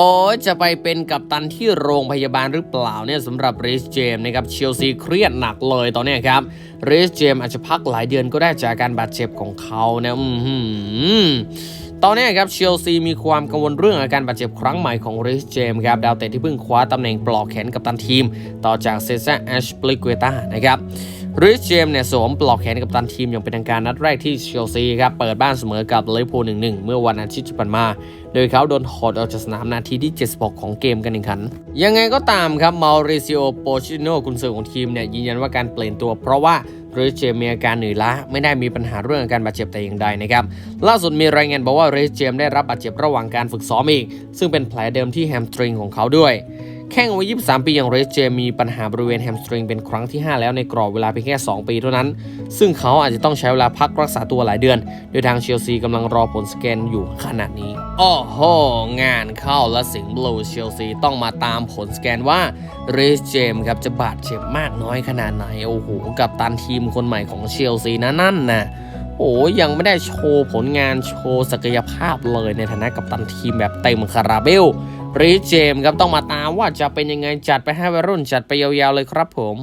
โอ้จะไปเป็นกัปตันที่โรงพยาบาลหรือเปล่าเนี่ยสำหรับเรสเจมนะครับเชลซีเครียดหนักเลยตอนนี้ครับเรสเจมอาจจะพักหลายเดือนก็ได้จากการบาดเจ็บของเขานะอือหือตอนนี้ครับเชลซีมีความกังวลเรื่องอาการบาดเจ็บครั้งใหม่ของเรสเจมครับดาวเตะที่เพิ่งคว้าตำแหน่งปลอกแขนกัปตันทีม ต่อจากเซซ่าแอชปลิกเวตานะครับ ริชเจมเนี่ยสวมปลอกแขนกับตันทีมอย่างเป็นทางการนัดแรกที่เชลซีครับเปิดบ้านเสมอกับลิเวอร์พูล1-1 เมื่อวันอาทิตย์ที่ผ่านมา โดยเขาโดนถอดออกจากสนามนาทีที่ 76 ของเกมกันแข่งขัน ยังไงก็ตามครับมาริซิโอโปชิโนกุนซือของทีมเนี่ยยืนยันว่าการเปลี่ยนตัวเพราะว่าริชเจมมีอาการเหนื่อยล้าไม่ได้มีปัญหาเรื่องการบาดเจ็บแต่อย่างใดนะครับล่าสุดมีรายงานบอกว่าริชเจมได้รับบาดเจ็บระหว่างการฝึกซ้อมอีก ซึ่งเป็นแผลเดิมที่แฮมสตริงของเขาด้วย แข้งวัย23 ปีอย่างเรสเจมีปัญหาบริเวณแฮมสตริงเป็นครั้งที่ 5 แล้วในกรอบเวลาเพียงแค่ 2 ปีเท่านั้น ซึ่งเขาอาจจะต้องใช้เวลาพักรักษาตัวหลายเดือน โดยทางเชลซีกำลังรอผลสแกนอยู่ขณะนี้โอ้โห งานเข้าและสิงห์บลูเชลซีต้องมาตามผลสแกนว่าเรสเจมครับจะบาดเจ็บมากน้อยขนาดไหน โอ้โห กับตันทีมคนใหม่ของเชลซีนะนั่นนะโอ้ยังไม่ได้โชว์ผลงานโชว์ศักยภาพเลยในฐานะกัปตันทีมแบบเต็มคาราเบล รีเจมส์ครับต้องมาตามว่าจะเป็นยังไงจัดไปให้วัยรุ่นจัดไปยาวๆเลยครับผม